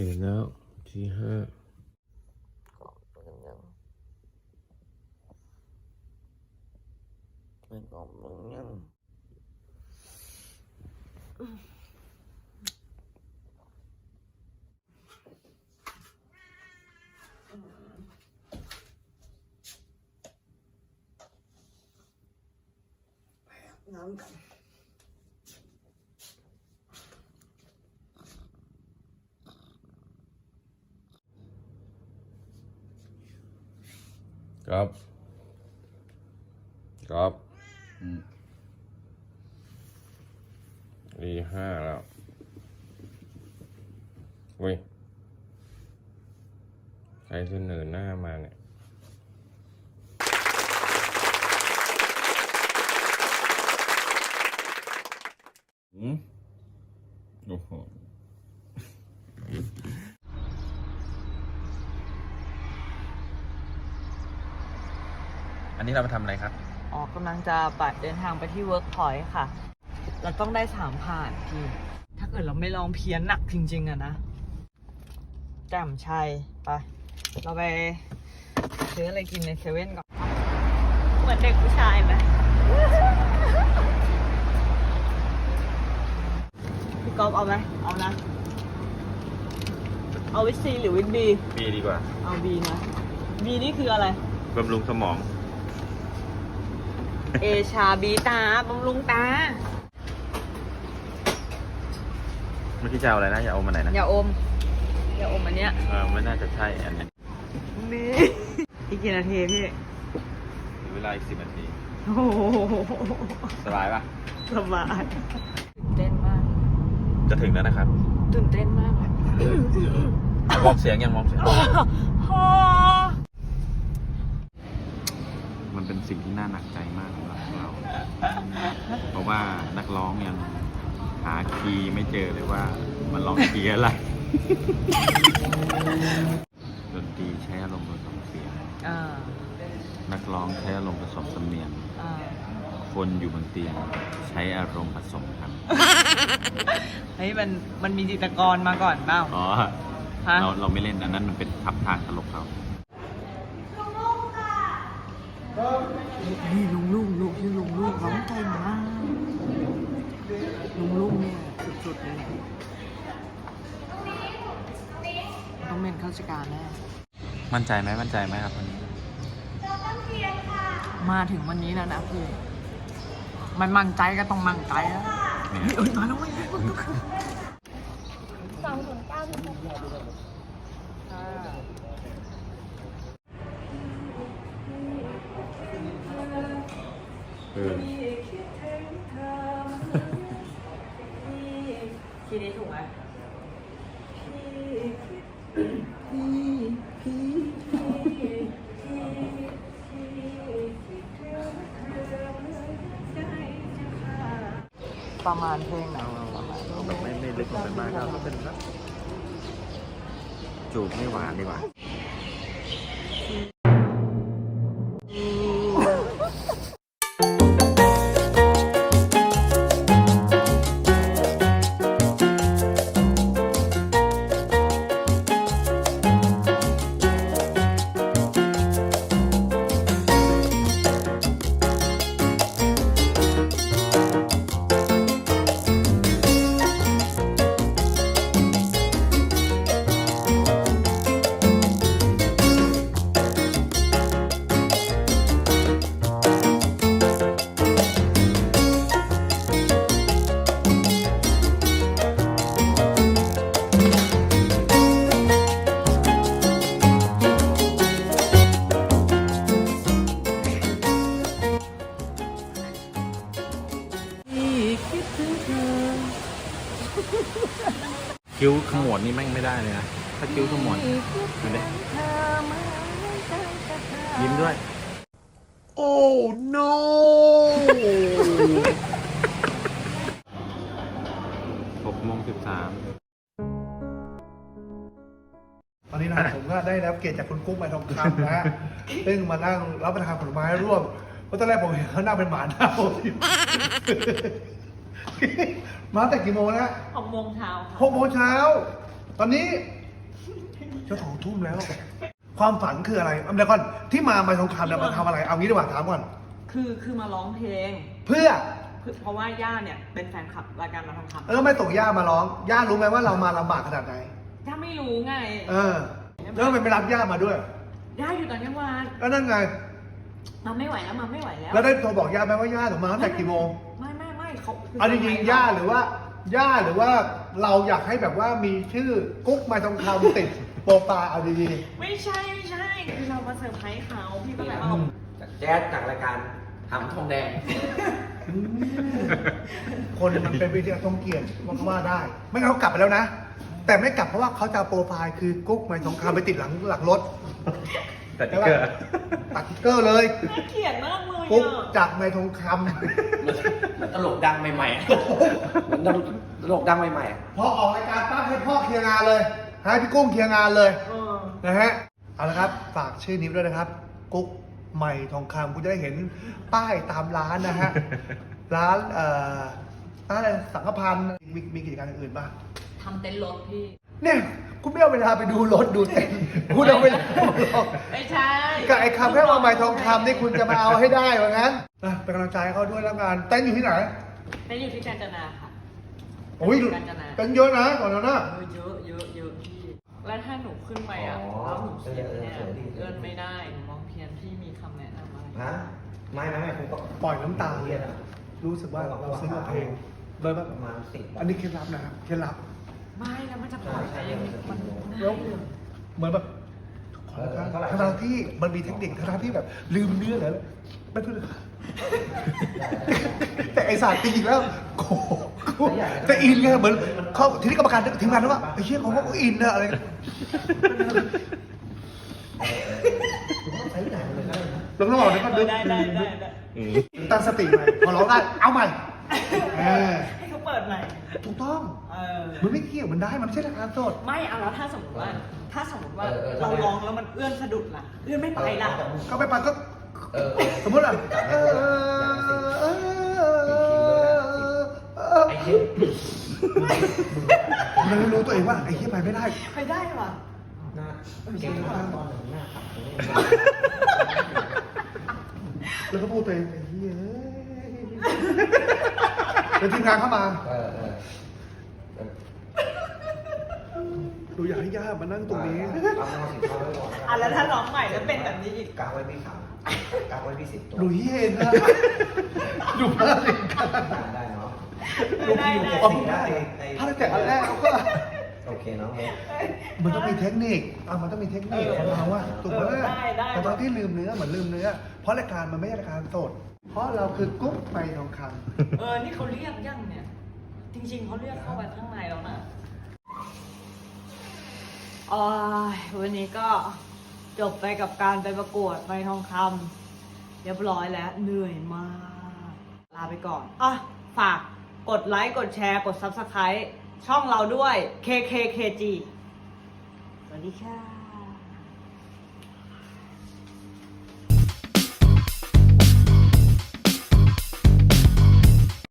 ที่ห้าก่อนเปิดยังไม่ก่อนเปิดยังน้ำกัน ครับ ครับดีห้าแล้วเว้ยใครเสนอหน้ามาเนี่ยอืมโอ้โห อันนี้เรามาทำอะไรครับ อ๋อกำลังจะบัตรเดินทางไปที่เวิร์กพอยต์ค่ะ เราต้องได้สามผ่านพี่ ถ้าเกิดเราไม่ลองเพี้ยนหนักจริง ๆอะนะแจ่มชัยไป เราไปซื้ออะไรกินในเซเว่นก่อน เหมือนเด็กผู้ชายไหมพี่ก๊อฟเอาไหมเอานะ เอาวิซีหรือวิบีปีดีกว่า เอาบีนะบีนี่คืออะไร บำรุงสมอง เอชาบีตาบำรุงตา เมื่อกี้จะเอาอะไรนะอย่าเอามาไหนนะอย่าอม อย่าอมอันเนี้ยเออไม่น่าจะใช่อันนี้นี่ อีกกี่นาทีพี่เหลือเวลาอีกสิบนาที โอ้โหสบายปะสบายตื่นเต้นมาก จะถึงแล้วนะครับตื่นเต้นมากเลยมองเสียงยังมองเสียง มันเป็นสิ่งที่น่าหนักใจมากสำหรับเรา เพราะว่านักร้องยังหาคีย์ไม่เจอเลยว่า มันร้องคีย์อะไร ดนตรีใช้อารมณ์ผสมเสียง อ่านักร้องใช้อารมณ์ผสมสำเนียง อ่าคนอยู่บนเตียงใช้อารมณ์ผสมกันเฮ้ยมันมันมีจิตรกรมาก่อนเปล่า อ๋อ ฮะ เราเราไม่เล่นอันนั้นมันเป็นทับทางตลกเขา นี่ลุงลุงลุงที่ลุงลุงร้องเก่งมากลุงลุงเนี่ยสุดๆเลยต้องเป็นข้าราชการแน่มั่นใจไหมมั่นใจไหมครับวันนี้มาถึงวันนี้แล้วนะคือมันมั่นใจก็ต้องมั่นใจแล้วเนี่ยเอ้ยมาแล้วเว้ย ออทีนี้ถูกไหมประมาณเพลงไหนประมาณแบบไม่ไม่ลึกลงไปมากก็เป็นแบบจูบไม่หวานดีกว่า คิ้วขมวดนี่แม่งไม่ได้เลยนะ ถ้าคิ้วขมวดดูดิยิ้มด้วย โอ้ no หกโมงสิบสามตอนนี้นะครับผมก็ได้รับเกียรติจากคุณกุ๊กใบทองคำนะฮะซึ่งมานั่งรับประทานผลไม้ร่วมเพราะตอนแรกผมเห็นเขานั่งเป็นหมาหน้าผมอยู่ มาแต่กี่โมงนะหกโมงเช้าค่ะหกโมงเช้า ตอนนี้จะสองทุ่มแล้ว ความฝันคืออะไรเอาเดี๋ยวก่อนที่มาไม่ทองคำเนี่ยมาทำอะไร เอางี้ดีกว่าถามก่อน คือคือมาร้องเพลง เพื่อคือเพราะว่าย่าเนี่ยเป็นแฟนคลับรายการมาทองคำเออไม่ตกย่ามาร้อง ย่ารู้ไหมว่าเรามาลำบากขนาดไหน ย่าไม่รู้ไง เออแล้วทำไมไม่รับย่ามาด้วย ย่าอยู่ต่างจังหวัดแล้วนั่นไง มาไม่ไหวแล้วมาไม่ไหวแล้ว แล้วได้โทรบอกย่าไหมว่าย่าถึงมาตั้งแต่กี่โมง ไม่ไม่ไม่ เขาเอาจริงๆย่าหรือว่าย่าหรือว่าเราอยากให้แบบว่ามีชื่อกุ๊กไม้ทองคำติดโปรไฟล์เอาดีไม่ใช่ไม่ใช่คือเรามาเซอร์ไพรส์เขาพี่ก็เลยเอาจากแจ๊สจากรายการหำทองแดงๆอืมคนมันเป็นวิทยาทรงเกียรติมันก็ว่าได้ ไม่งั้นเขากลับไปแล้วนะ แต่ไม่กลับเพราะว่าเขาจะเอาโปรไฟล์คือกุ๊กไม้ทองคำไปติดหลังหลังรถ แต่ติ๊กเกอร์ ตัดติ๊กเกอร์เลยน่าเกลียดมากเลยกุ๊กอะจากไม้ทองคเหมือนตลกดังใหม่ๆเหมือนตลกดังใหม่ำพอออกรายการปั๊บให้พ่อเคลียร์งานเลยให้พี่กุ้งเคลียร์งานเลย เออนะฮะ เอาละครับ ฝากชื่อนี้ไว้ด้วยนะครับ กุ๊กใหม่ทองคำคุณจะได้เห็นป้ายตามร้านนะฮะ ร้านเอ่อร้านอะไรสังฆพันธ์มีมีกิจการอื่นป่ะ ทำเต็นท์รถพี่ เนี่ยคุณไม่เอาเวลาไปดูรถดูเต็นท์คุณเอาเวลาไปดูรถไม่ใช่กับไอ้คำแค่ว่าใหม่ทองคำนี่คุณจะมาเอาให้ได้ว่างั้นนะเป็นกำลังใจให้เขาด้วยแล้วกันเต้นท์อยู่ที่ไหนเต็นท์อยู่ที่กาญจนาค่ะโอ้ยกาญจนาเต้นท์เยอะนะก่อนนะนะเออเยอะเยอะเยอะพี่แล้วถ้าหนูขึ้นไปอะแล้วหนูเสียงเนี่ยเอื้อนไม่ได้หนูมองเพี้ยนพี่มีคำแนะนำอะไรๆฮะไม่ไม่ไม่คุณก็ปล่อยน้ำตาเรียนอะรู้สึกว่าเราซึ้งกับเพลงเลยว่าประมาณสิบอันนี้เคล็ดลับนะครับเคล็ดลับ ไม่แล้วมันจะปล่อยไปยังไงมันแล้วเหมือนแบบขอโทษครับทั้งๆที่มันมีเทคนิคทั้งๆที่แบบลืมเนื้อเลยไม่พูดเลยแต่ไอสารจริงๆแล้วโกโกแต่อินไงเหมือนเขาทีนี้กรรมการทีมงานว่าไอ้เชี่ยเขาก็อินนะอะไรใช้ไหนมันเลยได้นะแล้วก็บอกเลยก็ดึงได้ได้ได้ได้ตั้งสติใหม่พอร้องได้เอาใหม่ เออให้เขาเปิดใหม่ ถูกต้อง เออ มันไม่เกี่ยวมันได้มันไม่ใช่รายการสด ไม่เอาแล้วถ้าสมมติว่า ถ้าสมมติว่าเราร้องแล้วมันเอื้อนสะดุดล่ะ เอื้อนไม่ไปล่ะก็ไปปันก็ เออ สมมติอะเออเออเออไอ้เหี้ยมันเลยรู้ตัวเองว่าไอ้เหี้ยไปไม่ได้ ไปได้ว่ะหน้าเก่งมากตอนหนึ่งหน้าขับตรงนี้ แล้วก็พูดตัวเองไอ้เหี้ยเดี๋ยวทีมงานเข้ามาเออเออดูอยากให้ย่ามานั่งตรงนี้ เอามาสิเอาไว้ก่อนอะแล้วถ้าร้องใหม่แล้วเป็นแบบนี้อีก กางไว้พี่ขาวกางไว้พี่สิบตัวดูเหี้ยเองนะดูพลาดเองกันได้เนาะดูผิวความพลาดพลาดตั้งแต่อันแรกก็ โอเคเนาะ มันต้องมีเทคนิคอะมันต้องมีเทคนิคของเราว่าถูกไหมเออได้ได้ แต่ตอนที่ลืมเนื้อเหมือนลืมเนื้อ เพราะรายการมันไม่ใช่รายการสด เพราะเราคือกุ๊กไปทองคำเออ นี่เขาเรียกยังเนี่ย จริง ๆ เขาเรียกเข้าไปข้างในแล้วนะอ๋อวันนี้ก็จบไปกับการไปประกวดไปทองคำเรียบร้อยแล้ว เหนื่อยมาก ลาไปก่อนอะฝากกดไลค์ กดแชร์ กด Subscribe ช่องเราด้วย KKKG สวัสดีค่ะ